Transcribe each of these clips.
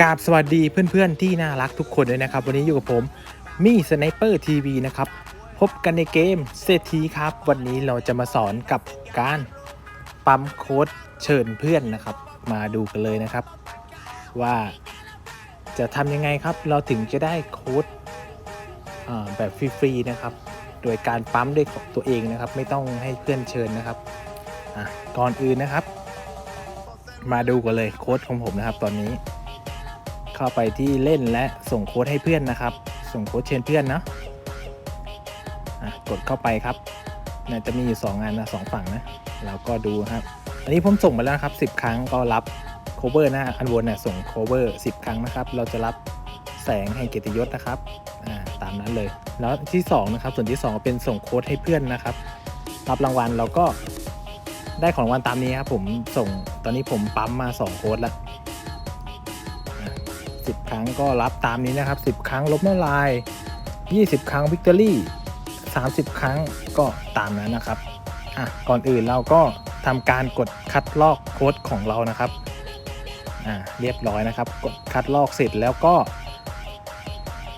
กราบสวัสดีเพื่อนๆที่น่ารักทุกคนด้วยนะครับ วันนี้อยู่กับผมมี่สไนเปอร์ทีวีนะครับ พบกันในเกมเศรษฐีครับ วันนี้เราจะมาสอนกับการปั๊มโค้ดเชิญเพื่อนนะครับ มาดูกันเลยนะครับ ว่าจะทำยังไงครับ เราถึงจะได้โค้ดแบบฟรีๆนะครับ โดยการปั๊มด้วยของตัวเองนะครับ ไม่ต้องให้เพื่อนเชิญนะครับก่อนอื่นนะครับ มาดูกันเลยโค้ดของผมนะครับ ตอนนี้ เข้าไปที่เล่นและส่งโค้ดให้เพื่อนนะครับ ส่งโค้ดเชิญเพื่อนเนาะกดเข้าไปครับน่าจะมีอยู่2งานนะสองฝั่งนะแล้วก็ดูครับ อันนี้ผมส่งไปแล้วครับ10 ครั้งก็รับ cover หน้าอันบนเนี่ยส่ง cover 10 ครั้งนะครับ เราจะรับแสงแห่งเกียรติยศนะครับตามนั้นเลย แล้วที่2นะครับส่วนที่ 2 เป็นส่งโค้ดให้เพื่อนนะครับ รับรางวัลเราก็ได้ของรางวัลตามนี้ครับผมส่งตอนนี้ผมปั๊มมา 2 โค้ดแล้ว 10 ครั้งก็รับตามนี้นะครับ 10 ครั้งลบเมื่อลาย 20 ครั้งวิกตอรี่30 ครั้งก็ตามนั้นนะครับอะก่อนอื่นเราก็ทำการกดคัดลอกโค้ดของเรานะครับอ่าเรียบร้อยนะครับ กดคัดลอกเสร็จแล้วก็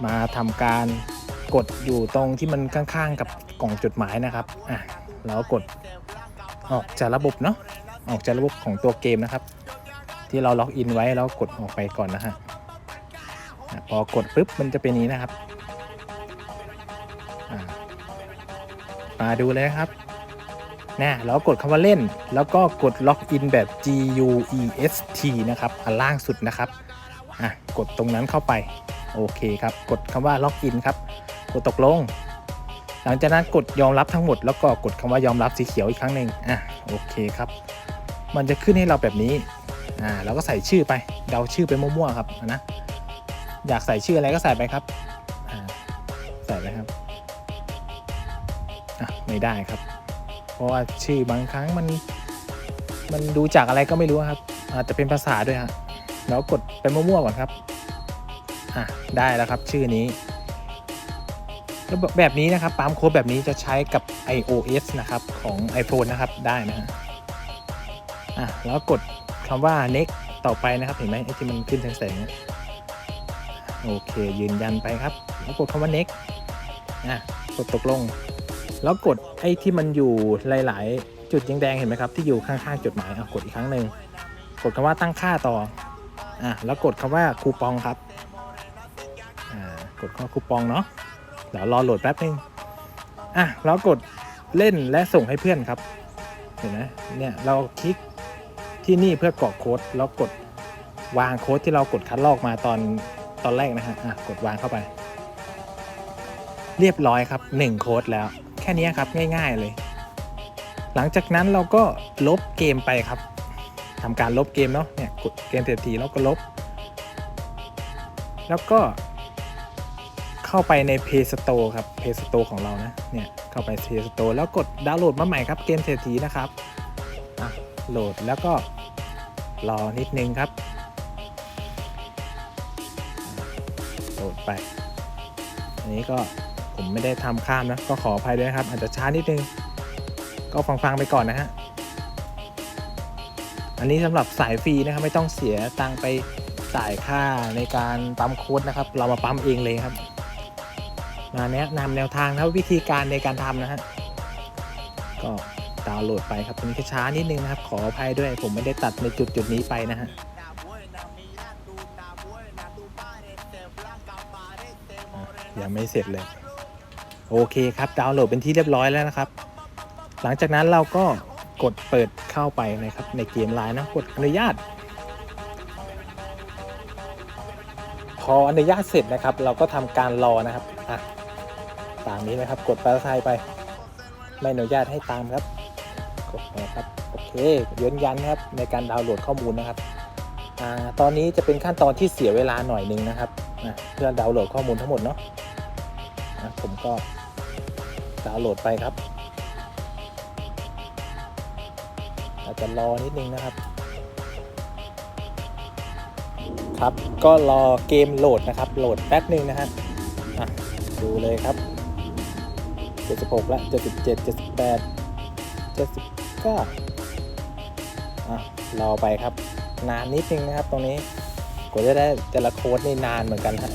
มาทำการกดอยู่ตรงที่มันข้างๆกับกล่องจดหมายนะครับอะแล้วกดออกจากระบบเนาะออกจากระบบของตัวเกมนะครับ ที่เราล็อกอินไว้แล้วกดออกไปก่อนนะฮะ พอกดปุ๊บมันจะเป็นนี้นะครับมาดูเลยครับนะแล้วกดคำว่าเล่น แล้วก็กดล็อกอินแบบ G U E S T นะครับ อันล่างสุดนะครับ อะ กดตรงนั้นเข้าไป โอเคครับ กดคำว่าล็อกอินครับ กดตกลง หลังจากนั้นกดยอมรับทั้งหมด แล้วก็กดคำว่ายอมรับสีเขียวอีกครั้งหนึ่งอะ โอเคครับ มันจะขึ้นให้เราแบบนี้ อ่า เราก็ใส่ชื่อไป เดาชื่อไปมั่วๆครับนะ อยากใส่ชื่ออะไรก็ใส่ไปครับใส่ไปครับไม่ได้ครับ เพราะว่าชื่อบางครั้งมันมันดูจากอะไรก็ไม่รู้ครับ อาจจะเป็นภาษาด้วยฮะแล้วกดไปมั่วๆก่อนครับอะได้แล้วครับชื่อนี้แล้วแบบนี้นะครับปั๊มโค้ดแบบนี้จะใช้กับ iOS นะครับของ iPhone นะครับได้นะฮะอะแล้วกดคำว่า next ต่อไปนะครับเห็นไหมไอ้ที่มันขึ้นแสงๆ โอเค ยืนยันไปครับ แล้วกดคำว่า next อะกดตกลง แล้วกดไอ้ที่มันอยู่หลาย ๆ จุดแดงๆเห็นไหมครับ ที่อยู่ข้างๆจดหมายอะกดอีกครั้งหนึ่งกดคำว่าตั้งค่าต่ออะแล้วกดคำว่าคูปองครับอ่ากดคำว่าคูปองเนาะเดี๋ยวรอโหลดแป๊บนึงอะแล้วกดเล่นและส่งให้เพื่อนครับ เห็นไหมเนี่ยเราคลิกที่นี่เพื่อกรอกโค้ดแล้วกดวางโค้ดที่เรากดคัดลอกมาตอน ตอนแรกนะฮะอะกดวางเข้าไป เรียบร้อยครับ 1 โค้ดแล้ว แค่นี้ครับง่าย ๆเลย หลังจากนั้นเราก็ลบเกมไปครับทำการลบเกมเนาะเนี่ยกดเกมเศรษฐีแล้วก็ลบ แล้วก็เข้าไปใน Play Store ครับ Play Store ของเรานะเนี่ยเข้าไป Play Store แล้วกดดาวน์โหลดมาใหม่ครับเกมเศรษฐีนะครับอะโหลดแล้วก็รอนิดนึงครับ โหลดไป อันนี้ก็ผมไม่ได้ทำข้ามนะ ก็ขออภัยด้วยนะครับ อาจจะช้านิดนึง ก็ฟังๆไปก่อนนะฮะ อันนี้สำหรับสายฟรีนะครับ ไม่ต้องเสียตังไปจ่ายค่าในการปั๊มโค้ดนะครับ เรามาปั๊มเองเลยครับ มาแนะนำแนวทางนะวิธีการในการทำนะฮะ ก็ดาวน์โหลดไปครับอันนี้ช้านิดนึงนะครับ ขออภัยด้วย ผมไม่ได้ตัดในจุดจุดๆนี้ไปนะฮะ ยังไม่เสร็จเลย โอเคครับ ดาวน์โหลดเป็นที่เรียบร้อยแล้วนะครับ หลังจากนั้นเราก็กดเปิดเข้าไปนะครับ ในเกมไลน์นะกดอนุญาต พออนุญาตเสร็จนะครับ เราก็ทำการรอนะครับอะตามนี้นะครับ กดไปทายไป ไม่อนุญาตให้ตามครับ กดไปครับโอเคยืนยันนะครับในการดาวน์โหลดข้อมูลนะครับอ่าตอนนี้จะเป็นขั้นตอนที่เสียเวลาหน่อยนึงนะครับอะเพื่อดาวน์โหลดข้อมูลทั้งหมดเนาะะผมก็ดาวน์โหลดไปครับ อาจจะรอนิดนึงนะครับ ครับก็รอเกมโหลดนะครับ โหลดแป๊บนึงนะฮะดูเลยครับ 76ละ77 78 79อะรอไปครับ นานนิดนึงนะครับตรงนี้กว่าจะได้แต่ละโค้ดนี่นานเหมือนกันฮะ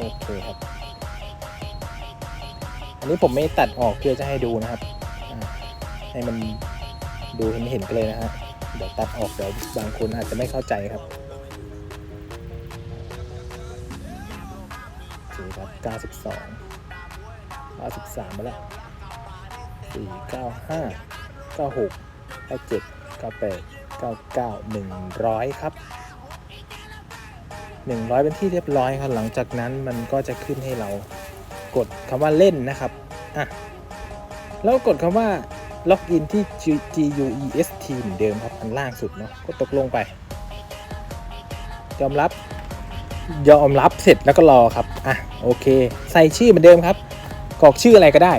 โอเคครับ อันนี้ผมไม่ตัดออกเพื่อจะให้ดูนะครับ ให้มันดูเห็นเห็นกันเลยนะฮะ เดี๋ยวตัดออกเดี๋ยวบางคนอาจจะไม่เข้าใจครับโอเคครับ92 93มาแล้ว4 9 5 96 97 98 99 100ครับ 100 เป็นที่เรียบร้อยครับหลังจากนั้นมันก็จะขึ้นให้เรากดคำว่าเล่นนะครับอะแล้วกดคำว่าล็อกอินที่ g u e s t เหมือนเดิมครับอันล่างสุดเนาะก็ตกลงไป ยอมรับ ยอมรับเสร็จแล้วก็รอครับอะโอเค ใส่ชื่อเหมือนเดิมครับกรอกชื่ออะไรก็ได้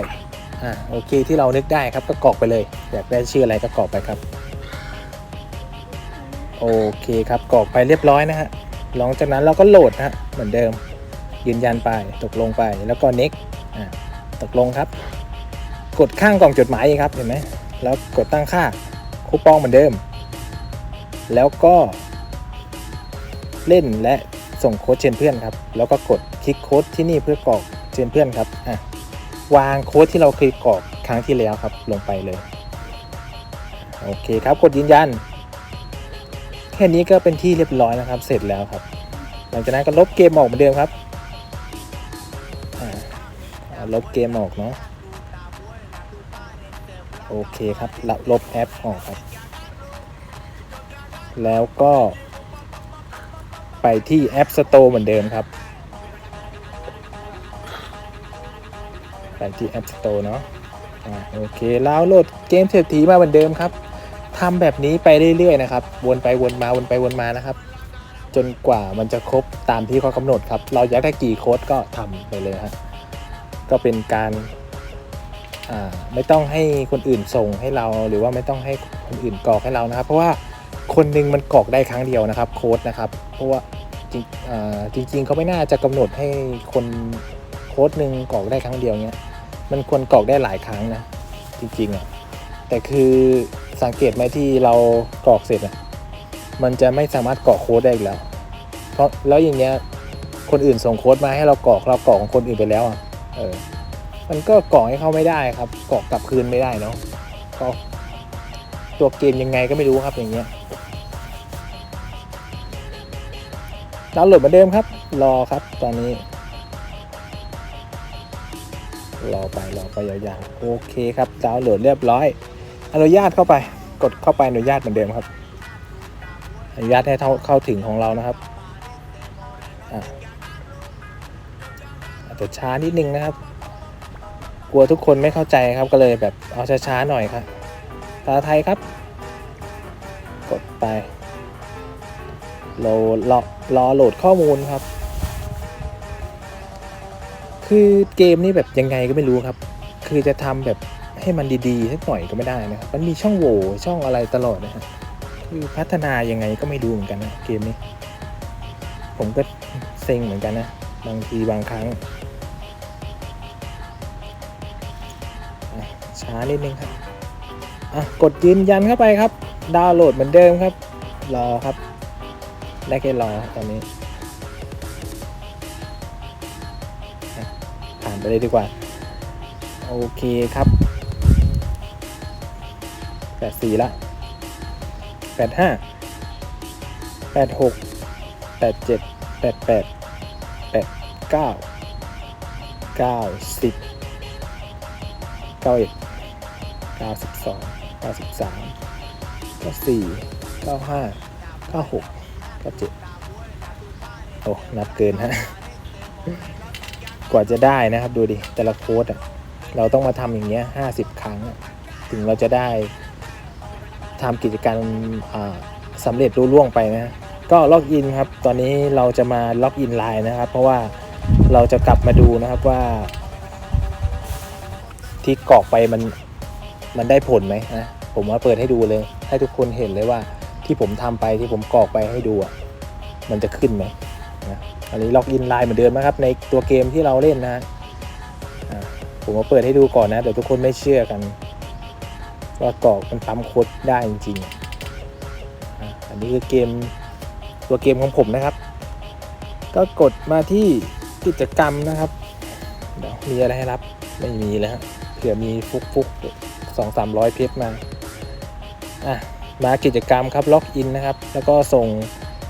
อะโอเคที่เรานึกได้ครับก็กรอกไปเลย อยากได้ชื่ออะไรก็กรอกไปครับ โอเคครับกรอกไปเรียบร้อยนะฮะ หลังจากนั้นเราก็โหลดนะฮะเหมือนเดิม ยืนยันไปตกลงไปแล้วก็ next ตกลงครับ กดข้างกล่องจดหมายครับเห็นไหมแล้วกดตั้งค่าคูปองเหมือนเดิม แล้วก็เล่นและส่งโค้ดเชิญเพื่อนครับ แล้วก็กดคลิกโค้ดที่นี่เพื่อกรอกเชิญเพื่อนครับอะวางโค้ดที่เราเคยกรอกครั้งที่แล้วครับ ลงไปเลย โอเคครับ กดยืนยัน ค่นี้ก็เป็นที่เรียบร้อยนะครับ เสร็จแล้วครับ หลังจากนั้นก็ลบเกมออกเหมือนเดิมครับลบเกมออกเนาะโอเคครับลลบแอปออกครับ แล้วก็ ไปที่ App Store เหมือนเดิมครับ ไปที่ App Store เนาะอ่าโอเคแล้วโหลดเกมเศรษฐีมาเหมือนเดิมครับ ทำแบบนี้ไปเรื่อยๆนะครับ วนไปวนมาวนไปวนมานะครับ จนกว่ามันจะครบตามที่เขากำหนดครับ เราอยากได้กี่โค้ดก็ทำไปเลยฮะก็เป็นการไม่ต้องให้คนอื่นส่งให้เราหรือว่าไม่ต้องให้คนอื่นกรอกให้เรานะครับ เพราะว่าคนหนึงมันกรอกได้ครั้งเดียวนะครับ โค้ดนะครับ เพราะว่าจริงอ่าจริงๆเขาไม่น่าจะกำหนดให้คนโค้ดหนึ่งกรอกได้ครั้งเดียวเนี้ยมันควรกรอกได้หลายครั้งนะจริงๆอะแต่คือ สังเกตไหมที่เรากรอกเสร็จอะมันจะไม่สามารถกรอกโค้ดได้อีกแล้ว เพราะแล้วอย่างเงี้ยคนอื่นส่งโค้ดมาให้เรากรอกเรากรอกของคนอื่นไปแล้วอะเออมันก็กรอกให้เขาไม่ได้ครับกรอกกลับคืนไม่ได้เนาะก็ตัวเกมยังไงก็ไม่รู้ครับอย่างเงี้ยดาวน์โหลดเหมือนเดิมครับ รอครับตอนนี้ รอไปรอไปยาวๆโอเคครับดาวน์โหลดเรียบร้อย อนุญาตเข้าไป กดเข้าไปอนุญาตเหมือนเดิมครับ อนุญาตให้เข้าถึงของเรานะครับอะอาจจะช้านิดนึงนะครับ กลัวทุกคนไม่เข้าใจครับก็เลยแบบเอาช้าๆหน่อยครับภาษาไทยครับ กดไปเรารอรอโหลดข้อมูลครับ คือเกมนี้แบบยังไงก็ไม่รู้ครับ คือจะทำแบบ ให้มันดีๆสักหน่อยก็ไม่ได้นะครับมันมีช่องโหว่ช่องอะไรตลอดนะฮะคือพัฒนายังไงก็ไม่รู้เหมือนกันนะเกมนี้ ผมก็เซ็งเหมือนกันนะ บางทีบางครั้ง ช้านิดนึงครับอะกดยืนยันเข้าไปครับ ดาวน์โหลดเหมือนเดิมครับ รอครับได้แค่รอตอนนี้ผ่านไปเลยดีกว่า โอเคครับ 84ละ85 86 87 88 89 90 91 92 93 94 95 96 97โอ้นับเกินฮะกว่าจะได้นะครับดูดิ แต่ละโค้ดอะ เราต้องมาทำอย่างเงี้ยห้าสิบครั้ง ถึงเราจะได้ ทำกิจการสำเร็จรุ่ล่วงไปนะ ก็ล็อกอินครับ ตอนนี้เราจะมาล็อกอินไลน์นะครับ เพราะว่าเราจะกลับมาดูนะครับว่า ที่กรอกไปมันมันได้ผลไหมนะ ผมว่าเปิดให้ดูเลย ให้ทุกคนเห็นเลยว่าที่ผมทำไปที่ผมกรอกไปให้ดูอะมันจะขึ้นไหมนะอันนี้ล็อกอินไลน์เหมือนเดิมนะครับ ในตัวเกมที่เราเล่นนะผมมาเปิดให้ดูก่อนนะเดี๋ยวทุกคนไม่เชื่อกัน ว่ากรอกมันปั๊มโค้ดได้จริงๆ อันนี้คือเกมตัวเกมของผมนะครับ ก็กดมาที่กิจกรรมนะครับเดี๋ยวมีอะไรให้รับไม่มีแล้วเผื่อมีฟุกฟุกสองสามร้อยเพชรมาอะมากิจกรรมครับล็อกอินนะครับ แล้วก็ส่ง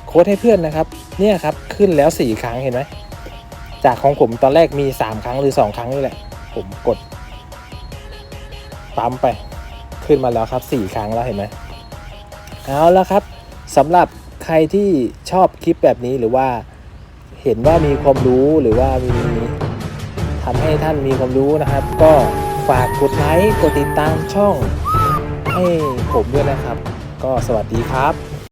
โค้ดให้เพื่อนนะครับ เนี่ยครับขึ้นแล้ว 4 ครั้งเห็นไหมจากของผมตอนแรกมี 3 ครั้งหรือ 2 ครั้งนี่แหละ ผมกดปั๊มไป ขึ้นมาแล้วครับ4ครั้งแล้วเห็นไหมเอาแล้วครับสำหรับใครที่ชอบคลิปแบบนี้หรือว่าเห็นว่ามีความรู้หรือว่ามีทำให้ท่านมีความรู้นะครับ ก็ฝากกดไลค์กดติดตามช่องให้ผมด้วยนะครับ ก็สวัสดีครับ